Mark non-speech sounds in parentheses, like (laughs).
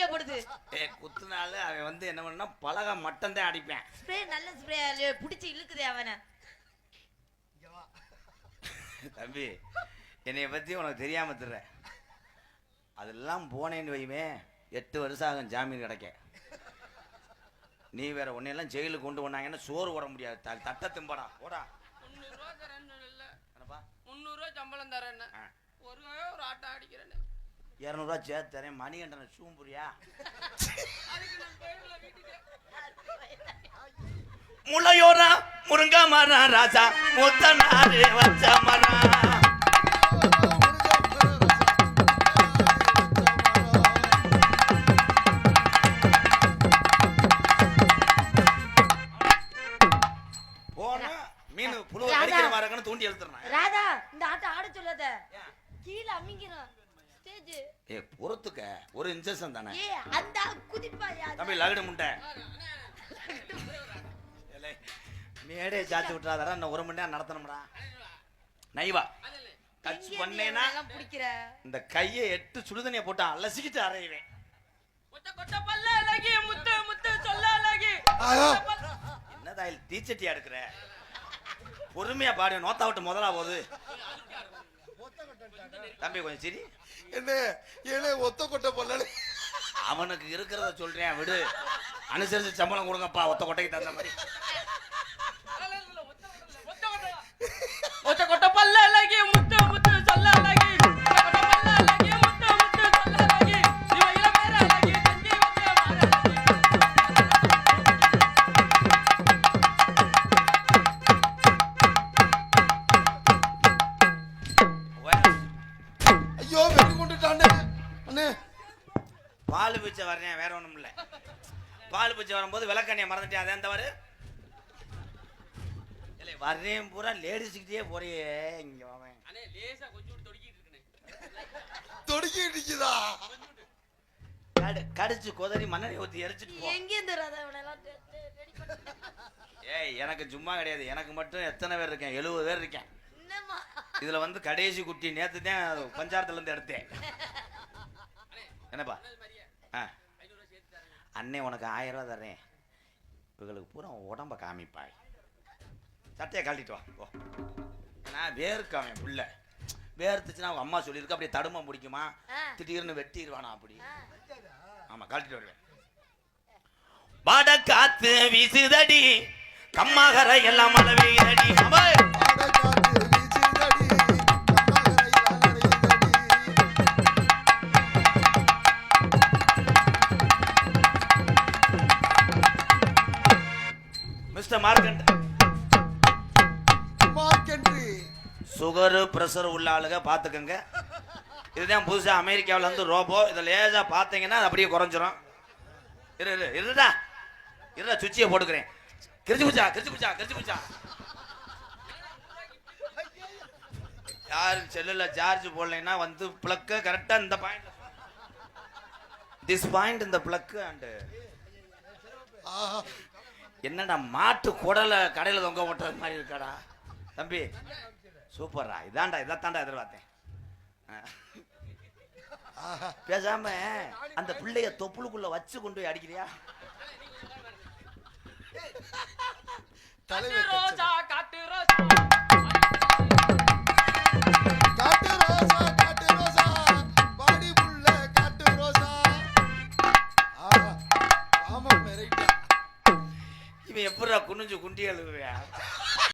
முடியா போடுது. ஏ குத்துனால அவன் வந்து என்ன பண்ணா பலகை மட்டும் தான் அடிப்பேன். ஸ்ப்ரே நல்ல ஸ்ப்ரே புடிச்சு இழுக்குதே அவனை. தம்பி என்னைய பத்தி உனக்கு தெரியாம தர்ற. அதெல்லாம் போனேன்னு வைமே எட்டு வருஷம் ஆகும் ஜாமீன் கிடைக்க. நீ வேற உன்னையெல்லாம் ஜெயிலுக்கு கொண்டு வந்தாங்கன்னா சோறு போட முடியாது. தட்டை திம்படா போடா. முந்நூறுரூவா தரேன்னு இல்லை முந்நூறுரூவா சம்பளம் தரேன்னு. ஒரு ஒரு ஆட்டம் அடிக்கிறேன்னு. இரநூறுவா சேர்த்து தரேன். மணிகண்டன சூம்புரியா முளையோரா முருங்கா மரம் ராஜா முத்த நாரு வச்ச மரம் தூண்டி எழுத்துறேன் ராதா இந்த ஆட்டம் ஆட சொல்லாத. கீழே அமிங்கிறோம் ஸ்டேஜ். ஏ பொறுத்துக்க. ஒரு இன்ஜெக்ஷன் தானே. ஏ அந்த குதிப்பாயா தம்பி லகடு முண்டை ஏலே, மேடே சாத்தி விட்டுறாதடா. இன்னும் ஒரு மணி நேரம் நடத்தணும்டா. நைவா. டச் பண்ணேனா பிடிக்கிற? இந்த கையை எட்டு சுடுதண்ணியை போட்டு அலசிக்கிட்டு அரைவேன். கொட்ட கொட்ட பல்ல அழகி முத்து முத்து சொல்ல அழகி. என்னதா இது தீச்சட்டியா எடுக்கிற? பொறுமையா பாடு நோத்தா விட்டு முதலா போகுது. தம்பி கொஞ்சம் சரி. என்ன ஏனே ஒத்த கொட்டை பொல்லல அவனுக்கு இருக்கிறத சொல்றேன் விடு. அனுசரிச்சு சம்பளம் கொடுங்கப்பா ஒத்த கொட்டைக்கு தகுந்த மாதிரி. ஒத்த கொட்ட பல்ல பால் பிச்சை வரேன் வேற ஒண்ணும் இல்ல. பால் பிச்சை வரும்போது விளக்கண்ணிய மறந்துட்டேன் அதே தவறு இல்லை வர்றேன் பூரா லேடிஸ்கிட்டே போறியே இங்க வாவேன் தொடுக்கிட்டு கடு கடிச்சு கொதறி மண்ணெண்ணை ஊத்தி எரிச்சிட்டு எங்க ஏய் எனக்கு சும்மா கிடையாது. எனக்கு மட்டும் எத்தனை பேர் இருக்கேன்? எழுபது பேர் இருக்கேன். இதுல வந்து கடைசி குட்டி நேத்து தான் பஞ்சாரத்துல இருந்து எடுத்தேன். (laughs) என்னப்பா? அண்ணே உனக்கு ஆயிரம் ரூபா தர்றேன். இவங்களுக்கு பூரா உடம்ப காமிப்பாய். சட்டையை கழட்டிட்டு வா போ. நான் வேர்க்காம புள்ள. வேர்த்துச்சுன்னா அவங்க அம்மா சொல்லியிருக்கு அப்படியே தடுமை முடிக்குமா. திடீர்னு வெட்டிடுவானா அப்படி. ஆமா கழட்டிட்டு வருவேன். வட காத்து வீசுதடி கம்மாகரை எல்லாம் மழை பெய்யுதடி அம்மாய். மார்க்கண்ட் மார்க்கெண்ட்ரி சுகரு ப்ரெஷர் உள்ள ஆளுங்க பார்த்துக்கோங்க. இதுதான் புதுசாக அமெரிக்காவில் வந்து ரோபோ. இதை லேசாக பார்த்தீங்கன்னா அப்படியே குறைஞ்சிரும். இரு இரு இருடா. இருடா சுவிட்சியை போட்டுக்கிறேன். கிரிச்சு பிடிச்சா கிரிச்சு பிடிச்சா கிரிச்சு பிடிச்சா. யாரு செல்லில் சார்ஜ் போடலைன்னா வந்து ப்ளக்கு கரெக்டாக இந்த பாயிண்ட் திஸ் பாயிண்ட் இந்த ப்ளக்கு அண்டு என்னடா மாட்டு குடலை கடையில் தொங்க போட்டுறது மாதிரி இருக்காடா? தம்பி சூப்பர்ரா. இதான்டா இதைத்தான்டா எதிர்பார்த்தேன். பேசாம அந்த பிள்ளைய தொப்புளுக்குள்ள வச்சு கொண்டு போய் அடிக்கிறியா? தலைவர் எப்படா குனிஞ்சு குண்டி எழுதுவியா